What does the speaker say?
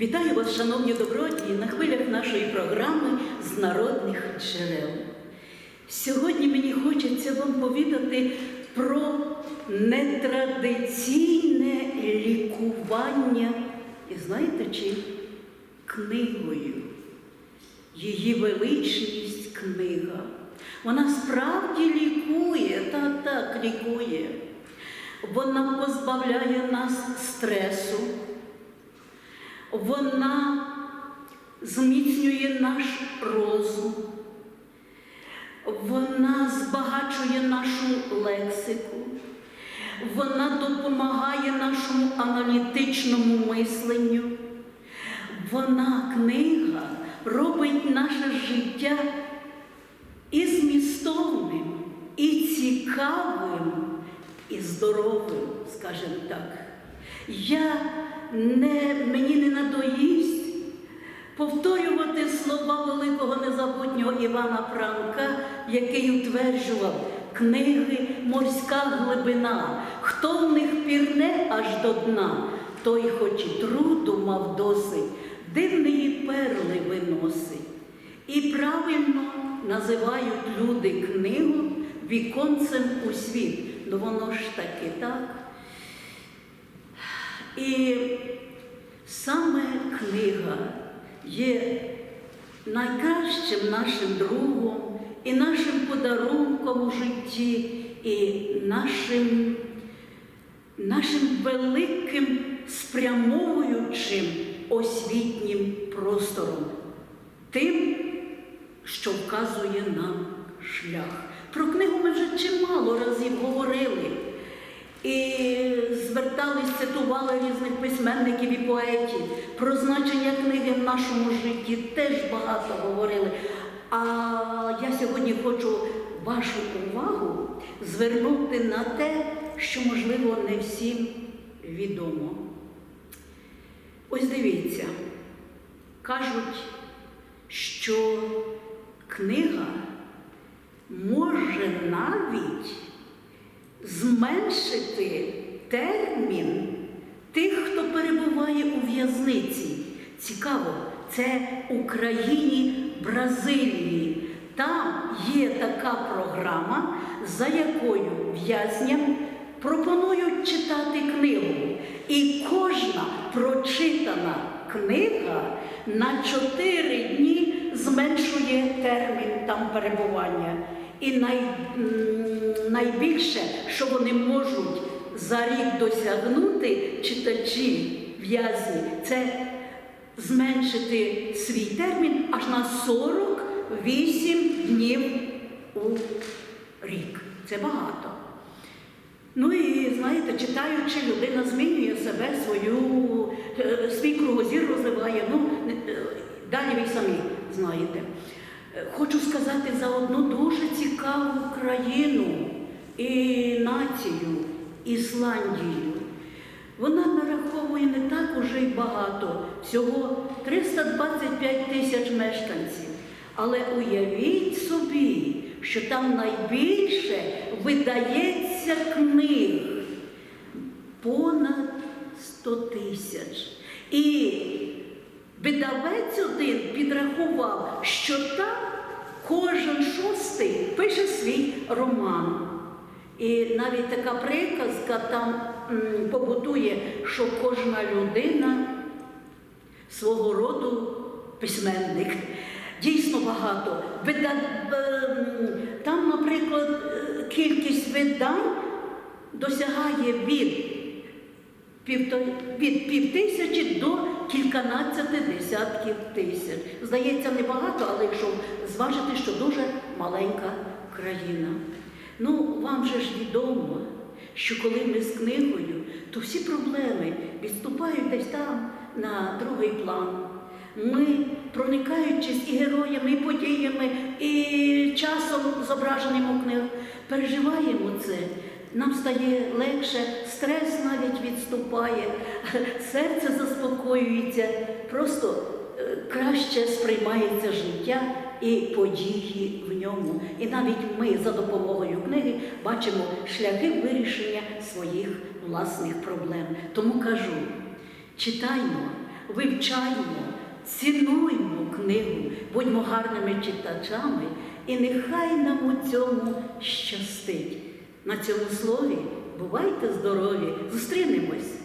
Вітаю вас, шановні добродії, на хвилях нашої програми з народних джерел. Сьогодні мені хочеться вам повідати про нетрадиційне лікування. І знаєте чи? Книгою. Її величність книга. Вона справді лікує, так, так, лікує. Вона позбавляє нас. Вона зміцнює наш розум, вона збагачує нашу лексику, вона допомагає нашому аналітичному мисленню. Вона книга робить наше життя і змістовним, і цікавим, і здоровим, скажімо так. Я не, мені не надоїсть повторювати слова великого незабутнього Івана Франка, який утверджував книги морська глибина. Хто в них пірне аж до дна, той хоч і труду мав досить, дивної перли виносить. І правильно називають люди книгу віконцем у світ. Ну воно ж таки так. І саме книга є найкращим нашим другом і нашим подарунком у житті, і нашим, нашим великим спрямовуючим освітнім простором, тим, що вказує нам шлях. Про книгу ми вже чимало разів говорили. І звертались, цитували різних письменників і поетів. Про значення книги в нашому житті теж багато говорили. А я сьогодні хочу вашу увагу звернути на те, що, можливо, не всім відомо. Ось дивіться, кажуть, що книга може навіть зменшити термін тих, хто перебуває у в'язниці. Цікаво, це Україні, Бразилії. Там є така програма, за якою в'язням пропонують читати книгу. І кожна прочитана книга на 4 дні зменшує термін там перебування. І най, найбільше, що вони можуть за рік досягнути читачі в'язні, це зменшити свій термін аж на 48 днів у рік. Це багато. Ну і знаєте, читаючи, людина змінює себе, свою, е, свій кругозір розвиває. Ну, е, далі ви самі знаєте. Е, Хочу сказати за одну дуже цікаву країну і націю Ісландію. Вона нараховує не так уже й багато, всього 325 тисяч мешканців. Але уявіть собі, що там найбільше видається книг понад 100 тисяч. І видавець один підрахував, що там кожен шостий пише свій роман. І навіть така приказка там побутує, що кожна людина свого роду письменник. Дійсно багато. Ем, Там, наприклад, е, кількість видань досягає від від півтисячі до кільканадцяти десятків тисяч. Здається, небагато, але якщо зважити, що дуже маленька країна. Ну, вам же ж відомо, що коли ми з книгою, то всі проблеми відступають десь там на другий план. Ми, проникаючись і героями, і подіями, і часом зображеним у книгах, переживаємо це. Нам стає легше, стрес навіть відступає, серце заспокоюється, просто е, краще сприймається життя і події в ньому. І навіть ми за допомогою книги бачимо шляхи вирішення своїх власних проблем. Тому кажу: читаймо, вивчаймо, цінуймо книгу, будьмо гарними читачами, і нехай нам у цьому щастить. На цьому слові бувайте здорові! Зустрінемось!